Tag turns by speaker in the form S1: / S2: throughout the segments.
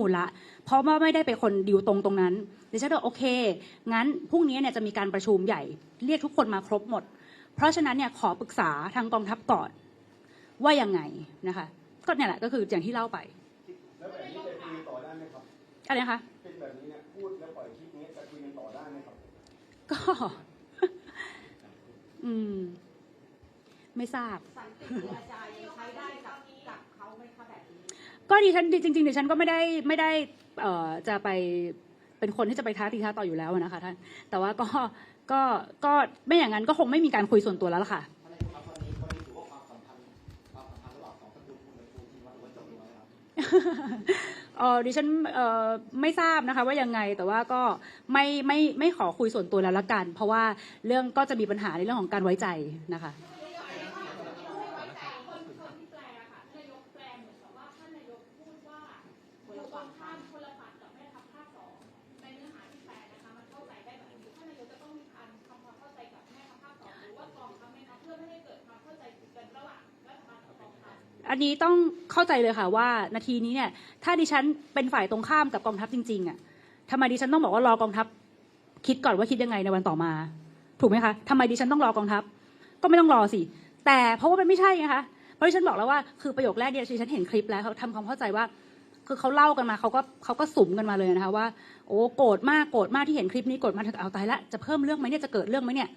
S1: มูลละ เพราะว่าไม่ได้เป็นคนดิวตรงตรงนั้นดิฉันก็โอเค งั้นพรุ่งนี้เนี่ยจะมีการประชุมใหญ่เรียกทุกคนมาครบหมด เพราะฉะนั้นเนี่ยขอปรึกษาทางกองทัพก่อน ว่ายังไงนะคะก็เนี่ยแหละก็คืออย่างที่เล่าไป
S2: แล้วแบบนี้จะคุยต่อได้ไหมครับ
S1: อะไรนะคะ
S2: เป็นแบบนี้เนี่ยพูดแล้วปล่อยคลิปนี้จะคุยกันต่อได้ไหมครับ
S1: ก็ อืม ไม่ทราบ
S3: สันติเจรจายังใช้ได้กับกับเขาไหมคะแบบนี้
S1: ก็ดิฉันจริงๆดิฉันก็ไม่ได้ไม่ได้เอ่อจะไปเป็นคนที่จะไปท้าตีท้าต่ออยู่แล้วนะคะท่านแต่ว่าก็ก็ก็ไม่อย่างนั้นก็คงไม่มีการคุยส่วนตัวแล้วล่ะค่ะ
S4: อะไรครับวันนี้วันนี้ถือว่าความสัมพันธ์ความสัมพันธ์ระหว่างสองตระกูลคุณกับครูทีวัดหรือว่าจบลงแล้วครับ
S1: เออดิฉันเออไม่ทราบนะคะว่ายังไงแต่ว่าก็ไม่ไม่ไม่ขอคุยส่วนตัวแล้วละกัน เพราะว่าเรื่องก็จะมีปัญหาในเรื่องของการไว้ใจนะคะ
S5: องข้ามคนละฝันกับแม่ทัพภาคสองในเนื้อหาที่แปลนะคะมันเข้าใจได้แบบนี้ท่านนายกจะต้องมีการทำความเข้าใจกับแม่ทัพภาคสองหรือว่ากองทัพแม่ทัเพื่อไม่ให้เกิดความเข้าใจผิดกันระหว่างรัฐบาลกับกองทัพ
S1: อันนี้ต้องเข้าใจเลยค่ะว่านาทีนี้เนี่ยถ้าดิฉันเป็นฝ่ายตรงข้ามกับกองทัพจริงๆอะทำไมดิฉันต้องบอกว่ารอกองทัพคิดก่อนว่าคิดยังไงในวันต่อมา ถูกไหมคะทำไมดิฉันต้องรอกองทัพ ก็ไม่ต้องรอสิ แต่เพราะว่ามันไม่ใช่ไงคะเพราะดิฉันบอกแล้วว่าคือประโยคแรกเนี่ยดิฉันเห็นคลิปแล้วเขาทำความเข้าใจว่า คือเขาเล่ากันมาเขาก็เขาก็สุ่มกันมาเลยนะคะว่าโอ้โกรธมากโกรธมากที่เห็นคลิปนี้โกรธมากเอาตายละจะเพิ่มเรื่องไหมเนี่ยจะเกิดเรื่องไหมเนี่ย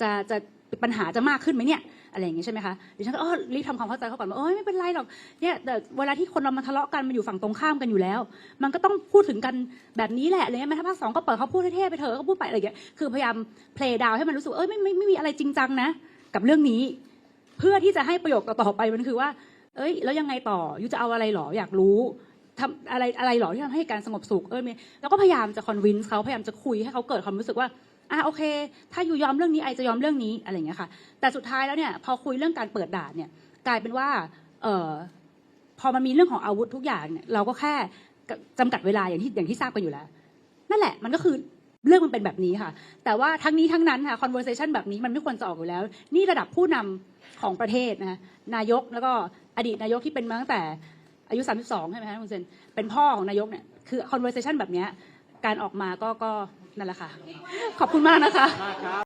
S1: จะจะปัญหาจะมากขึ้นไหมเนี่ยอะไรอย่างงี้ใช่ไหมคะดิฉันก็เออรีบทำความเข้าใจเขาก่อนว่าเอ้ยไม่เป็นไรหรอกเนี่ยแต่เวลาที่คนเรามาทะเลาะกันมันอยู่ฝั่งตรงข้ามกันอยู่แล้ว มันก็ต้องพูดถึงกันแบบนี้แหละอะไรเงี้ยแม้ถ้าภาคสองก็เปิดเขาพูดเท่ๆไปเถอะก็พูดไปอะไรอย่างเงี้ยคือพยายามเพลย์ดาวให้มันรู้สึกเอ้ยไม่ไม่ไม่มีอะไรจริงจังนะ กับเรื่องนี้ เพื่อที่จะให้ประโยคต่อๆไปมันคือว่า เอ้ย แล้วยังไงต่อยูจะเอาอะไรหรออยากรู้ ทำอะไรอะไรหรอที่ทำให้การสงบสุขเออมีแล้วก็พยายามจะคอนวินส์เขาพยายามจะคุยให้เขาเกิดความรู้สึกว่าอะโอเค ถ้าอยู่ยอมเรื่องนี้ไอจะยอมเรื่องนี้อะไรอย่างเงี้ยค่ะ แต่สุดท้ายแล้วเนี่ยพอคุยเรื่องการเปิดด่านเนี่ยกลายเป็นว่าเออพอมันมีเรื่องของอาวุธทุกอย่างเนี่ยเราก็แค่จำกัดเวลาอย่างที่อย่างที่ทราบกันอยู่แล้ว นั่นแหละมันก็คือเรื่องมันเป็นแบบนี้ค่ะ แต่ว่าทั้งนี้ทั้งนั้นค่ะ conversation แบบนี้มันไม่ควรจะออกอยู่แล้ว นี่ระดับผู้นำของประเทศนะคะนายกแล้วก็อดีตนายกที่เป็นมาตั้งแต่ อายุ 32 ใช่ไหมคะคุณเซนเป็นพ่อของนายกเนี่ยคือ conversation แบบเนี้ยการออกมาก็ก็นั่นแหละค่ะ ขอบคุณมากนะคะ